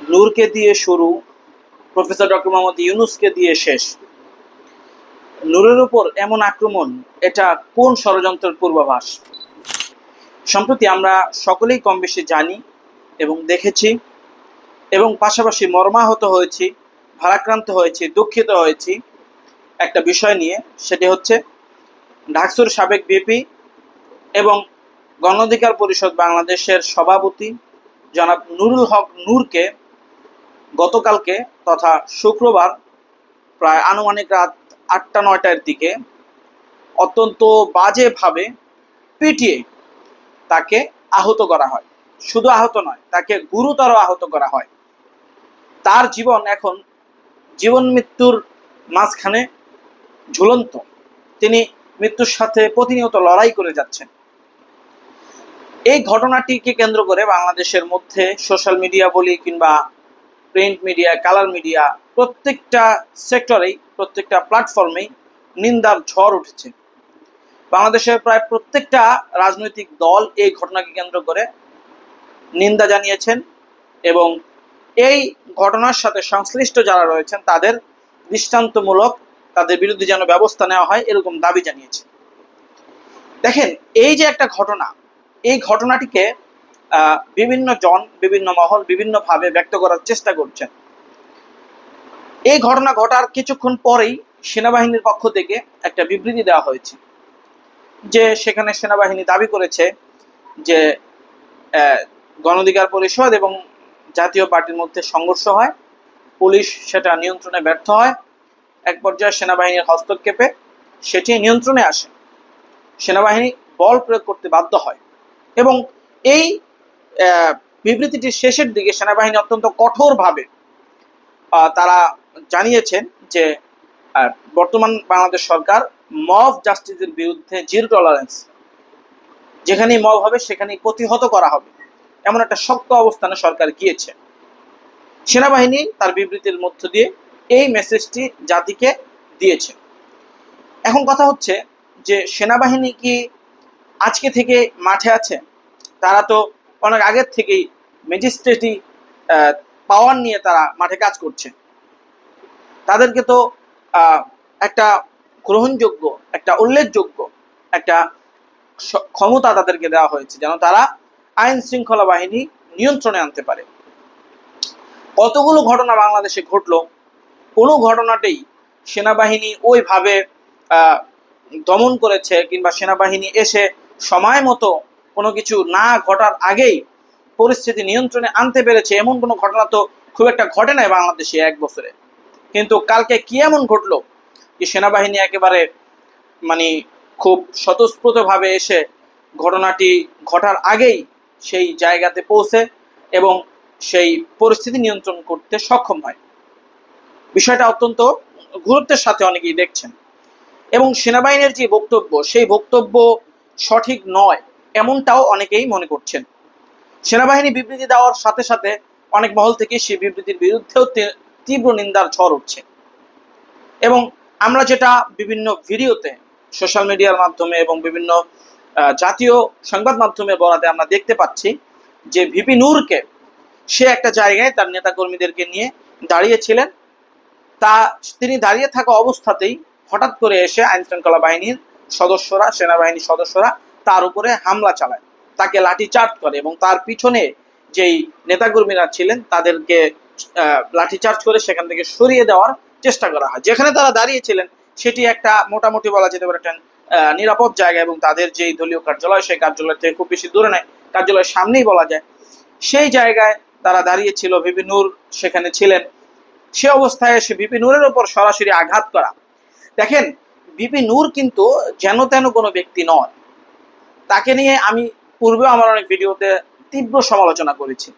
নূরকে দিয়ে শুরু, প্রফেসর ডক্টর মোহাম্মদ ইউনুসকে দিয়ে শেষ। নূরের উপর এমন আক্রমণ, এটা কোন ষড়যন্ত্রের পূর্বাভাস? সম্প্রতি আমরা সকলেই কম বেশি জানি এবং দেখেছি এবং পাশাপাশি মর্মাহত হয়েছি, ভারাক্রান্ত হয়েছি, দুঃখিত হয়েছি একটা বিষয় নিয়ে, সেটি হচ্ছে ঢাকসুর সাবেক বিপি এবং গণ অধিকার পরিষদ বাংলাদেশের সভাপতি জনাব নুরুল হক নূরকে গতকালকে তথা শুক্রবার প্রায় আনুমানিক রাত আটটা, নয়টার দিকে অত্যন্ত বাজেভাবে পিটিয়ে তাকে আহত করা হয়। শুধু আহত নয়, তাকে গুরুতর আহত করা হয়। তার জীবন এখন জীবন মৃত্যুর মাঝখানে ঝুলন্ত। তিনি মৃত্যুর সাথে প্রতিনিয়ত লড়াই করে যাচ্ছেন। এই ঘটনাটিকে কেন্দ্র করে বাংলাদেশের মধ্যে সোশ্যাল মিডিয়া বলি কিংবা প্রিন্ট মিডিয়া কালার মিডিয়া প্রত্যেকটা সেক্টরেই প্রত্যেকটা প্ল্যাটফর্মেই নিন্দার ঝড় উঠেছে। বাংলাদেশের প্রায় প্রত্যেকটা রাজনৈতিক দল এই ঘটনাকে কেন্দ্র করে নিন্দা জানিয়েছেন এবং এই ঘটনার সাথে সংশ্লিষ্ট যারা রয়েছেন, তাদের দৃষ্টান্তমূলক তাদের বিরুদ্ধে যেন ব্যবস্থা নেওয়া হয়, এরকম দাবি জানিয়েছে। দেখেন, এই যে একটা ঘটনা, এই ঘটনাটিকে বিভিন্ন জন বিভিন্ন মহল বিভিন্নভাবে ব্যক্ত করার চেষ্টা করছেন। এই ঘটনা ঘটার কিছুক্ষণ পরেই সেনাবাহিনীর পক্ষ থেকে একটা বিবৃতি দেওয়া হয়েছে যে সেখানে সেনাবাহিনী দাবি করেছে যে আহ, গণ অধিকার পরিষদ এবং জাতীয় পার্টির মধ্যে সংঘর্ষ হয় পুলিশ সেটা নিয়ন্ত্রণে ব্যর্থ হয় এক পর্যায়ে সেনাবাহিনীর হস্তক্ষেপে সেটি নিয়ন্ত্রণে আসে। সেনাবাহিনী বল প্রয়োগ করতে বাধ্য হয় এবং এই বিবৃতিটির শেষের দিকে সেনাবাহিনী অত্যন্ত কঠোরভাবে তারা জানিয়েছেন যে বর্তমান বাংলাদেশ সরকার মব জাস্টিসের বিরুদ্ধে জিরো টলারেন্স যেখানেই মব হবে সেখানেই প্রতিহত করা হবে। এমন একটা শক্ত অবস্থানে সরকার গিয়েছে। সেনাবাহিনী তার বিবৃতির মধ্য দিয়ে এই মেসেজটি জাতিকে দিয়েছে। এখন কথা হচ্ছে যে, সেনাবাহিনী কি আজকে থেকে মাঠে আছে? তারা তো অনেক আগের থেকেই ম্যাজিস্ট্রেটি পাওয়ার নিয়ে তারা মাঠে কাজ করছে। তাদেরকে তো একটা গ্রহণযোগ্য, একটা উল্লেখযোগ্য, একটা ক্ষমতা তাদেরকে দেওয়া হয়েছে, যেন তারা আইন শৃঙ্খলা বাহিনী নিয়ন্ত্রণে আনতে পারে। কতগুলো ঘটনা বাংলাদেশে ঘটলো, কোনো ঘটনাতেই সেনাবাহিনী ওইভাবে দমন করেছে কিংবা সেনাবাহিনী এসে সময় মতো কোনো কিছু না ঘটার আগেই পরিস্থিতি নিয়ন্ত্রণে আনতে পেরেছে। এমন কোনো ঘটনা তো খুব একটা ঘটে নাই বাংলাদেশে এক বছরে। কিন্তু কালকে কি এমন ঘটলো যে সেনাবাহিনী একেবারে মানে খুব স্বতঃস্ফূর্তভাবে এসে ঘটনাটি ঘটার আগেই সেই জায়গাতে পৌঁছে এবং সেই পরিস্থিতি নিয়ন্ত্রণ করতে সক্ষম হয়। বিষয়টা অত্যন্ত গুরুত্বের সাথে অনেকেই দেখছেন। এবং সেনাবাহিনীর যে বক্তব্য, সেই বক্তব্য সঠিক নয়। এমনটাও অনেকেই মনে করছেন। সেনাবাহিনী বিবৃতি দেওয়ার সাথে সাথে অনেক মহল থেকে সেই বিবৃতির বিরুদ্ধেও তীব্র নিন্দার ঝড় উঠছে। এবং আমরা যেটা বিভিন্ন ভিডিওতে, সোশ্যাল মিডিয়ার মাধ্যমে এবং বিভিন্ন জাতীয় সংবাদ মাধ্যমে বলাতে আমরা দেখতে পাচ্ছি যে ভিপি নূরকে সে একটা জায়গায় তার নেতাকর্মীদেরকে নিয়ে দাঁড়িয়েছিলেন। তা তিনি দাঁড়িয়ে থাকা অবস্থাতেই হঠাৎ করে এসে আইন শৃঙ্খলা বাহিনীর সদস্যরা, সেনাবাহিনীর সদস্যরা তার উপরে হামলা চালায়। তাকে লাঠি চার্জ করে এবং তার পিছনে যেই নেতাকর্মীরা ছিলেন, তাদেরকে লাঠিচার্জ করে সেখান থেকে সরিয়ে দেওয়ার চেষ্টা করা হয়। যেখানে তারা দাঁড়িয়েছিলেন, সেটি একটা মোটামুটি বলা যেতে পারে একটা নিরাপদ জায়গা এবং তাদের যেই দলীয় কার্যালয়, সেই কার্যালয় থেকে খুব বেশি দূরে নয়, কার্যালয়ের সামনেই বলা যায়। সেই জায়গায় তারা দাঁড়িয়েছিল, ভিপি নূর সেখানে ছিলেন। সে অবস্থায় এসে ভিপি নূরের ওপর সরাসরি আঘাত করা। দেখেন, ভিপি নূর কিন্তু যেন তেন কোনো ব্যক্তি নয়। তাকে নিয়ে আমি পূর্বেও আমার অনেক ভিডিওতে তীব্র সমালোচনা করেছি।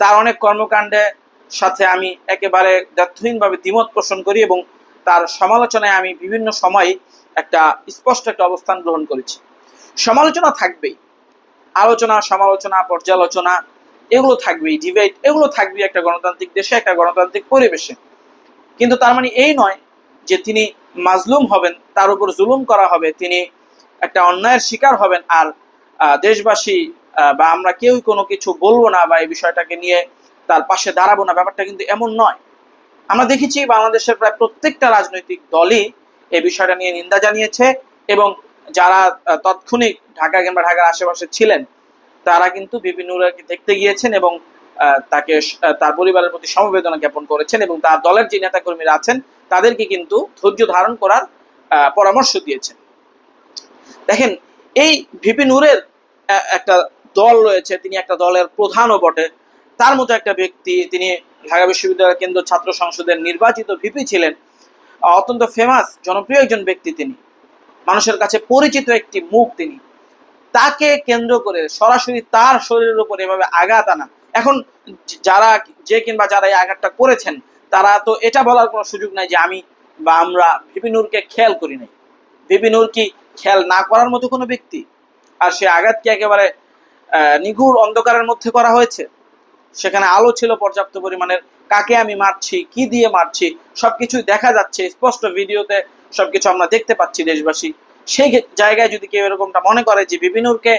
তার অনেক কর্মকাণ্ডে সাথে আমি একেবারে দ্ব্যর্থহীনভাবে দ্বিমত পোষণ করি এবং তার সমালোচনায় আমি বিভিন্ন সময় একটা স্পষ্ট একটা অবস্থান গ্রহণ করেছি। সমালোচনা থাকবেই। আলোচনা, সমালোচনা, পর্যালোচনা, এগুলো থাকবেই ডিবেট এগুলো থাকবেই একটা গণতান্ত্রিক দেশে, একটা গণতান্ত্রিক পরিবেশে। কিন্তু তার মানে এই নয় যে তিনি মাজলুম হবেন, তার উপর জুলুম করা হবে, তিনি একটা অন্যায়ের শিকার হবেন আর দেশবাসী বা আমরা কেউই কোনো কিছু বলব না বা এই বিষয়টাকে নিয়ে তার পাশে দাঁড়াবো না, ব্যাপারটা কিন্তু এমন নয়। আমরা দেখেছি বাংলাদেশের প্রায় প্রত্যেকটা রাজনৈতিক দলই এই বিষয়টা নিয়ে নিন্দা জানিয়েছে এবং যারা তৎক্ষণিক ঢাকা কিংবা ঢাকার আশেপাশে ছিলেন, তারা কিন্তু বিভিন্ন দেখতে গিয়েছেন এবং তাকে তার পরিবারের প্রতি সমবেদনা জ্ঞাপন করেছেন এবং তার দলের যে নেতাকর্মীরা আছেন, তাদেরকে কিন্তু ধৈর্য ধারণ করার পরামর্শ দিয়েছেন। দেখেন, এই ভিপি নূরের একটা দল রয়েছে, তিনি একটা দলের প্রধানও বটে। তার মতো একটা ব্যক্তি, তিনি ঢাকা বিশ্ববিদ্যালয় কেন্দ্র ছাত্র সংসদের নির্বাচিত ভিপি ছিলেন। অত্যন্ত ফেমাস জনপ্রিয় একজন ব্যক্তি তিনি। মানুষের কাছে পরিচিত একটি মুখ তিনি। তাকে কেন্দ্র করে সরাসরি তার শরীরের উপর এভাবে আঘাত আনা। এখন যারা যে কিংবা যারা এই আঘাতটা করেছেন, তারা তো এটা বলার কোনো সুযোগ নাই যে আমি বা আমরা ভিপি নূরকে খেয়াল করি নাই। ভিপি নূর কি খেয়াল না করার মতো কোনো ব্যক্তি। আর সে আঘাত কি একেবারে নিগুড় অন্ধকারের মধ্যে করা হয়েছে। সেখানে আলো ছিল পর্যাপ্ত পরিমাণের। কাকে আমি মারছি, কি দিয়ে মারছি, সবকিছুই দেখা যাচ্ছে। স্পষ্ট ভিডিওতে সবকিছু আমরা দেখতে পাচ্ছি দেশবাসী। সেই জায়গায় যদি কেউ এরকমটা মনে করে যে বিপিনুরকে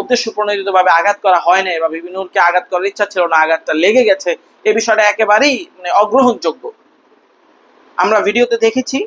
উদ্দেশ্য প্রণোদিত ভাবে আঘাত করা হয় নাই বা বিপিনুরকে আঘাত করার ইচ্ছা ছিল না, আঘাতটা লেগে গেছে, এ বিষয়টা একেবারেই মানে অগ্রহণযোগ্য। আমরা ভিডিওতে দেখেছি,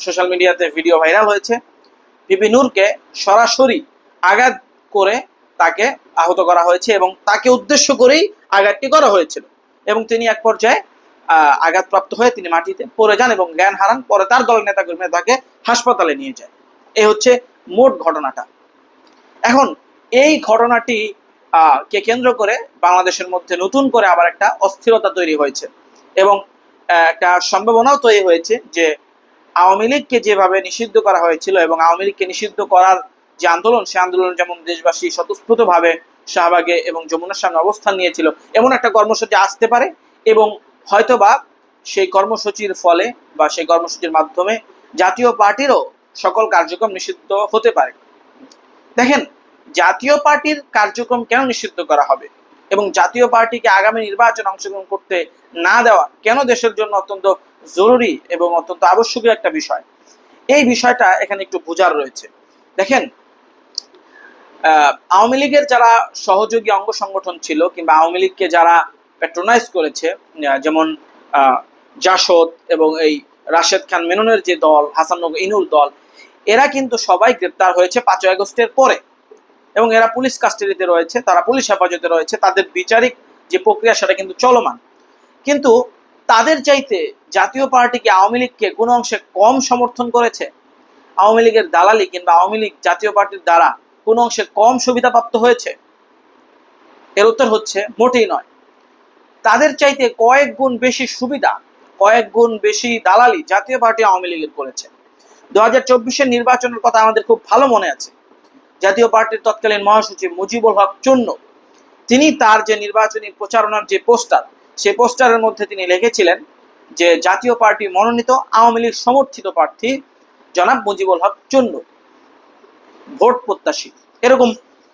সোশ্যাল মিডিয়াতে ভিডিও ভাইরাল হয়েছে। বিপিনুরকে সরাসরি আঘাত করে তাকে আহত করা হয়েছে এবং তাকে উদ্দেশ্য করেই আঘাতটি করা হয়েছিল। এবং তিনি এক পর্যায়ে আঘাতপ্রাপ্ত হয়ে তিনি মাটিতে পড়ে যান এবং জ্ঞান হারান। পরে তার দলের নেতাকর্মীরা তাকে হাসপাতালে নিয়ে যায়। এই হচ্ছে মোট ঘটনাটা। এখন এই ঘটনাটি কে কেন্দ্র করে বাংলাদেশের মধ্যে নতুন করে আবার একটা অস্থিরতা তৈরি হয়েছে। এবং একটা সম্ভাবনাও তৈরি হয়েছে যে আওয়ামী লীগকে যেভাবে নিষিদ্ধ করা হয়েছিল এবং আওয়ামী লীগকে নিষিদ্ধ করার যে আন্দোলন, সে আন্দোলন যেমন দেশবাসী স্বতঃস্ফূর্তভাবে শাহবাগে এবং যমুনার সামনে অবস্থান নিয়েছিল, এমন একটা কর্মসূচি আসতে পারে এবং হয়তোবা সেই কর্মসূচির ফলে বা সেই কর্মসূচির মাধ্যমে জাতীয় পার্টিরও সকল কার্যক্রম নিষিদ্ধ হতে পারে। দেখেন, জাতীয় পার্টির কার্যক্রম কেন নিষিদ্ধ করা হবে এবং জাতীয় পার্টিকে আগামী নির্বাচনে অংশগ্রহণ করতে না দেওয়া কেন দেশের জন্য অত্যন্ত জরুরি এবং অত্যন্ত আবশ্যকীয় একটা বিষয়। এই বিষয়টা এখানে একটু বোঝার রয়েছে। দেখেন আওয়ামী লীগের যারা সহযোগী অঙ্গ সংগঠন ছিল কিংবা আওয়ামী লীগকে যারা প্যাট্রোনাইজ করেছে যেমন জাসদ এবং এই রাশেদ খান মেননের যে দল হাসাননগর ইনুর দল, এরা কিন্তু সবাই গ্রেপ্তার হয়েছে পাঁচই আগস্টের পরে। এবং এরা পুলিশ কাস্টাডিতে রয়েছে, তারা পুলিশ হেফাজতে রয়েছে, তাদের বিচারিক যে প্রক্রিয়া সেটা কিন্তু চলমান। কিন্তু তাদের চাইতে জাতীয় পার্টিকে আওয়ামী লীগকে কোনো অংশে কম সমর্থন করেছে? আওয়ামী লীগের দালালি কিংবা আওয়ামী লীগ জাতীয় পার্টির দ্বারা কোনো অংশে কম সুবিধাপ্রাপ্ত হয়েছে? এর উত্তর হচ্ছে, মোটেই নয়। তাদের চাইতে কয়েক গুণ বেশি সুবিধা, কয়েক গুণ বেশি দালালি জাতীয় পার্টি আওয়ামী লীগের করেছে। দু হাজার চব্বিশের নির্বাচনের কথা আমাদের খুব ভালো মনে আছে। জাতীয় পার্টির তৎকালীন মহাসচিব মুজিবুল হক চূন্য তিনি তার যে নির্বাচনী প্রচারণার যে পোস্টার সেই পোস্টারের মধ্যে তিনি লিখেছিলেন যে, জাতীয় পার্টি মনোনীত আওয়ামী লীগ সমর্থিত প্রার্থী জনাব মুজিবুল হক চূন্য ভোট প্রত্যাশী। এরকম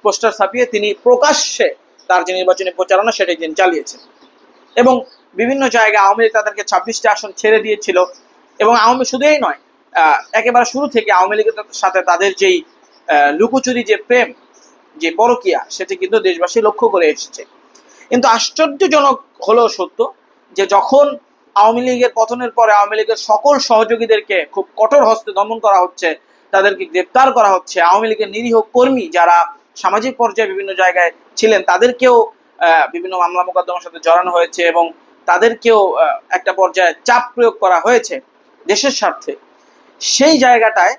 পোস্টার ছাপিয়ে তিনি প্রকাশ্যে তার যে নির্বাচনী প্রচারণা সেটাই তিনি চালিয়েছেন। এবং বিভিন্ন জায়গায় আওয়ামী লীগ তাদেরকে ছাব্বিশটা আসন ছেড়ে দিয়েছিল। এবং আওয়ামী শুধুই নয় একেবারে শুরু থেকে আওয়ামী লীগের সাথে তাদের যেই লুকোচুরি যে প্রেম, যে পরকিয়া, সেটি কিন্তু দেশবাসী লক্ষ্য করে এসেছে। কিন্তু আশ্চর্যজনক হলেও সত্য যে যখন আওয়ামী লীগের পতনের পরে আওয়ামী লীগের সকল সহযোগীদেরকে খুব কঠোর হস্তে দমন করা হচ্ছে, তাদেরকে গ্রেপ্তার করা হচ্ছে, আওয়ামী লীগের নিরীহ কর্মী যারা সামাজিক পর্যায়ে বিভিন্ন জায়গায় ছিলেন, তাদেরকেও বিভিন্ন মামলা মোকদ্দমার সাথে জড়ানো হয়েছে এবং তাদেরকেও একটা পর্যায়ে চাপ প্রয়োগ করা হয়েছে দেশের স্বার্থে। সেই জায়গাটায়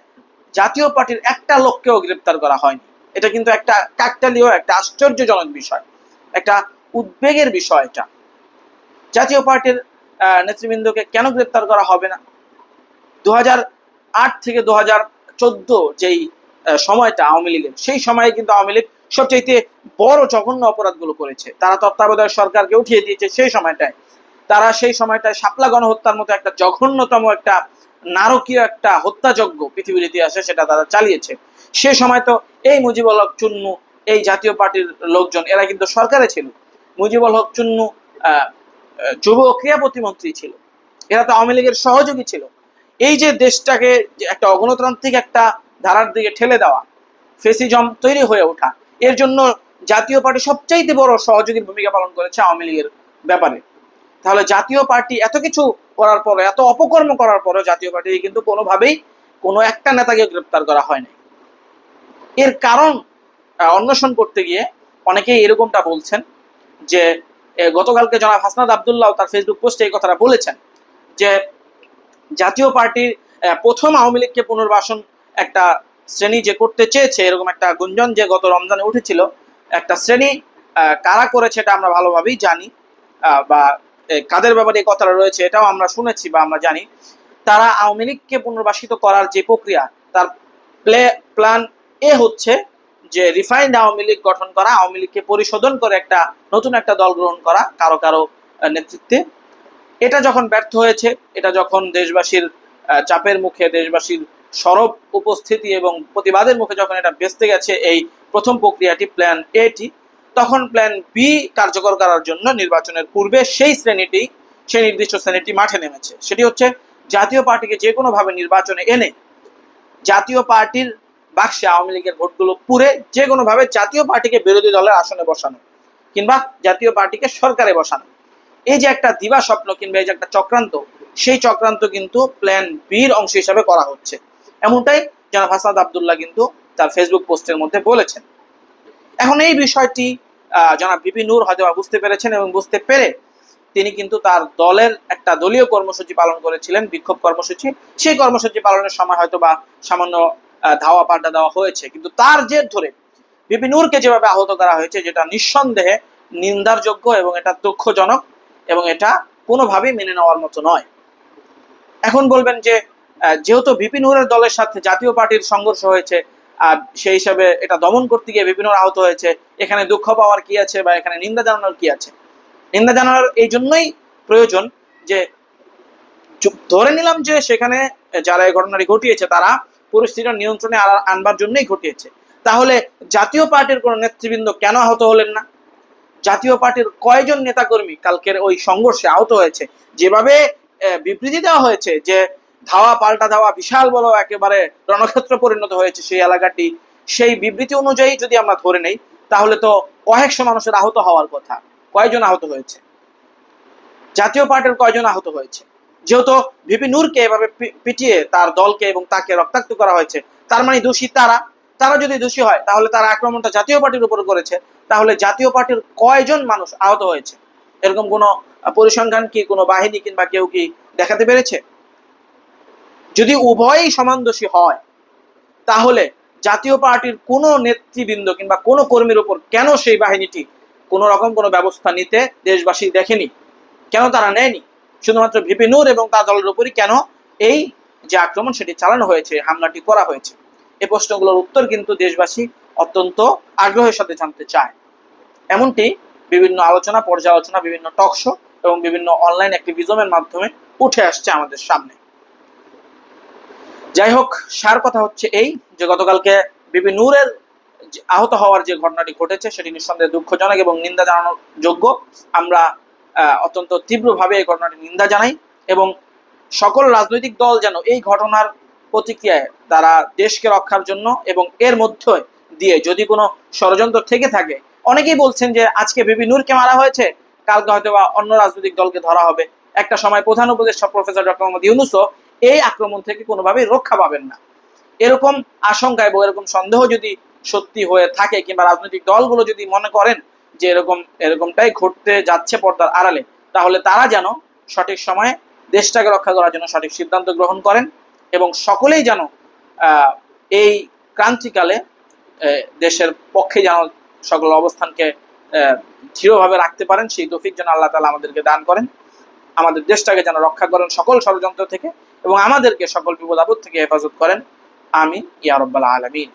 জাতীয় পার্টির একটা লোককেও গ্রেপ্তার করা হয়নি। এটা কিন্তু একটা কাকতালীয়, একটা আশ্চর্যজনক বিষয়। একটা উদ্বেগের বিষয় এটা জাতীয় পার্টির নেতৃবৃন্দকে কেন গ্রেপ্তার করা হবে না? দু হাজার আট থেকে দু হাজার চোদ্দ যেই সময়টা আওয়ামী লীগের, সেই সময়ে কিন্তু আওয়ামী লীগ সবচাইতে বড় জঘন্য অপরাধগুলো করেছে। তারা তত্ত্বাবধায়ক সরকারকে উঠিয়ে দিয়েছে সেই সময়টায়। তারা সেই সময়টায় শাপলা গণহত্যার মতো একটা জঘন্যতম একটা নারকীয় একটা হত্যাযজ্ঞ পৃথিবীর ইতিহাসে সেটা তারা চালিয়েছে। সে সময় তো এই মুজিবুল হক, চুন্নু, এই জাতীয় পার্টির লোকজন, এরা কিন্তু সরকারে ছিল। মুজিবুল হক চুন্নু যুব ও ক্রীড়া প্রতিমন্ত্রী ছিল। এরা তো আওয়ামী লীগের সহযোগী ছিল। এই যে দেশটাকে একটা অগণতান্ত্রিক একটা ধারার দিকে ঠেলে দেওয়া, ফেসিজম তৈরি হয়ে ওঠা, এর জন্য জাতীয় পার্টি সবচাইতে বড় সহযোগীর ভূমিকা পালন করেছে আওয়ামী লীগের ব্যাপারে। তাহলে জাতীয় পার্টি এত কিছু করার পরে এত অপকর্ম করার পরে জাতীয় পার্টি কিন্তু কোনোভাবেই কোনো একটা নেতাকে গ্রেপ্তার করা হয়নি এর কারণ অন্বেষণ করতে গিয়ে অনেকেই এরকমটা বলছেন। যে গতকালকে জনাব হাসনাদ আবদুল্লাহ তার ফেসবুক পোস্টে এই কথাটা বলেছেন যে, জাতীয় পার্টির প্রথম আওয়ামী লীগকে পুনর্বাসন একটা শ্রেণি যে করতে চেয়েছে, এরকম একটা গুঞ্জন যে গত রমজানে উঠেছিল, একটা শ্রেণি কারা করেছে এটা আমরা ভালোভাবেই জানি বা কাদের ব্যাপারে এই কথাটা রয়েছে এটাও আমরা শুনেছি বা আমরা জানি। তারা আওয়ামী লীগকে পুনর্বাসিত করার যে প্রক্রিয়া, তার প্লে প্ল্যান এ হচ্ছে যে রিফাইন্ড আওয়ামী লীগ গঠন করা, আওয়ামী লীগকে পরিশোধন করে একটা নতুন একটা দল গ্রহণ করা কারও কারও নেতৃত্বে। এটা যখন ব্যর্থ হয়েছে, এটা যখন দেশবাসীর চাপের মুখে, দেশবাসীর সরব উপস্থিতি এবং প্রতিবাদের মুখে যখন এটা বেসতে গেছে, এই প্রথম প্রক্রিয়াটি প্ল্যান এটি তখন প্ল্যান বি কার্যকর করার জন্য নির্বাচনের পূর্বে সেই শ্রেণীটি, সেই নির্দিষ্ট শ্রেণীটি মাঠে নেমেছে। সেটি হচ্ছে জাতীয় পার্টিকে যে কোনোভাবে নির্বাচনে এনে, জাতীয় পার্টির বাক্সে আওয়ামী লীগের ভোটগুলো পুরে যে কোনোভাবে জাতীয় পার্টিকে বিরোধী দলের আসনে বসানো কিংবা জাতীয় পার্টিকে সরকারে বসানো। এই যে একটা দিবা স্বপ্ন কিংবা এই যে একটা চক্রান্ত, সেই চক্রান্ত কিন্তু প্ল্যান বির অংশ হিসাবে করা হচ্ছে। এমনটাই জনাব হাসাদ আবদুল্লাহ কিন্তু তার ফেসবুক পোস্টের মধ্যে বলেছেন। এখন এই বিষয়টি জনাব বিপি নূর হয়তো বুঝতে পেরেছেন এবং বুঝতে পেরে তিনি কিন্তু তার দলের একটা দলীয় কর্মসূচি পালন করেছিলেন, বিক্ষোভ কর্মসূচি। সেই কর্মসূচি পালনের সময় হয়তো বা সামান্য ধাওয়া পাল্টা দেওয়া হয়েছে। কিন্তু তার জের ধরে বিপি নূরকে যেভাবে আহত করা হয়েছে, যেটা নিঃসন্দেহে নিন্দার যোগ্য এবং এটা দুঃখজনক এবং এটা কোনোভাবেই মেনে নেওয়ার মতো নয়। এখন বলবেন যে যেহেতু বিপিন নুরের দলের সাথে জাতীয় পার্টির সংঘর্ষ হয়েছে, আর সেই হিসাবে এটা দমন করতে গিয়ে বিপিন নুর আহত হয়েছে, এখানে দুঃখ পাওয়ার কি আছে বা এখানে নিন্দা জানানোর কি আছে? নিন্দা জানানোর এই জন্যই প্রয়োজন যে ধরে নিলাম যে সেখানে যারা এই ঘটনাটি ঘটিয়েছে তারা পরিস্থিতির নিয়ন্ত্রণে আনবার জন্যই ঘটিয়েছে। তাহলে জাতীয় পার্টির কোনো নেতৃবৃন্দ কেন আহত হলেন না? জাতীয় পার্টির কয়জন নেতাকর্মী কালকের ওই সংঘর্ষে আহত হয়েছে? যেভাবে বিবৃতি দেওয়া হয়েছে যে ধাওয়া, পাল্টা ধাওয়া, বিশাল বড় একেবারে রণক্ষেত্র পরিণত হয়েছে সেই এলাকাটি, সেই বিবৃতি অনুযায়ী যদি আমরা ধরে নেই, তাহলে তো কয়েকশো মানুষের আহত হওয়ার কথা। কয়জন আহত হয়েছে? জাতীয় পার্টির কয়জন আহত হয়েছে? যেহেতু ভিপি নূরকে এভাবে পিটিয়ে তার দলকে এবং তাকে রক্তাক্ত করা হয়েছে, তার মানে দোষী তারা। তারা যদি দোষী হয়, তাহলে তারা আক্রমণটা জাতীয় পার্টির উপর করেছে। তাহলে জাতীয় পার্টির কয়জন মানুষ আহত হয়েছে? এরকম কোনো পরিসংখ্যান কি, কোনো বাহিনী কিংবা কেউ কি দেখাতে পেরেছে? যদি উভয়ই সমান দোষী হয়, তাহলে জাতীয় পার্টির কোনো নেতৃবৃন্দ কিংবা কোনো কর্মীর উপর কেন সেই বাহিনীটি কোনো রকম কোনো ব্যবস্থা নিতে দেশবাসী দেখেনি? কেন তারা নেয়নি? শুধুমাত্র ভিপি নূর এবং তার দলের উপরই কেন এই যে আক্রমণ সেটি চালানো হয়েছে, হামলাটি করা হয়েছে? এই প্রশ্নগুলোর উত্তর কিন্তু দেশবাসী অত্যন্ত আগ্রহের সাথে জানতে চায়। এমনটি বিভিন্ন আলোচনা, পর্যালোচনা, বিভিন্ন টকশো এবং বিভিন্ন অনলাইন অ্যাক্টিভিজমের মাধ্যমে উঠে আসছে আমাদের সামনে। যাই হোক, সার কথা হচ্ছে এই যে গতকালকে বিপি নূরের আহত হওয়ার যে ঘটনাটি ঘটেছে, সেটি নিঃসন্দেহে দুঃখজনক এবং নিন্দা জানানোর যোগ্য। আমরা অত্যন্ত তীব্রভাবে এই ঘটনাটি নিন্দা জানাই এবং সকল রাজনৈতিক দল যেন এই ঘটনার প্রতিক্রিয়ায় তারা দেশকে রক্ষার জন্য এবং এর মধ্যে দিয়ে যদি কোনো ষড়যন্ত্র থেকে থাকে, অনেকেই বলছেন যে আজকে বিপি নূরকে মারা হয়েছে, কালকে হয়তো বা অন্য রাজনৈতিক দলকে ধরা হবে। একটা সময় প্রধান উপদেষ্টা প্রফেসর ডক্টর মোহাম্মদ ইউনুসও এই আক্রমণ থেকে কোনোভাবেই রক্ষা পাবেন না। এরকম আশঙ্কা এবং এরকম সন্দেহ যদি সত্যি হয়ে থাকে কিংবা রাজনৈতিক দলগুলো যদি মনে করেন যে এরকম, এরকমটাই ঘটতে যাচ্ছে পর্দার আড়ালে। তাহলে তারা যেন সঠিক সময়ে দেশটাকে রক্ষা করার জন্য সঠিক সিদ্ধান্ত গ্রহণ করেন এবং সকলেই যেন এই ক্রান্তিকালে দেশের পক্ষে যেন সকল অবস্থানকে দৃঢ়ভাবে রাখতে পারেন, সেই তৌফিক যেন আল্লাহ তালা আমাদেরকে দান করেন। আমাদের দেশটাকে যেন রক্ষা করেন সকল ষড়যন্ত্র থেকে এবং আমাদেরকে সকল বিপদ আপদ থেকে হেফাজত করেন। আমি ইয়া রব্বাল আলমিন।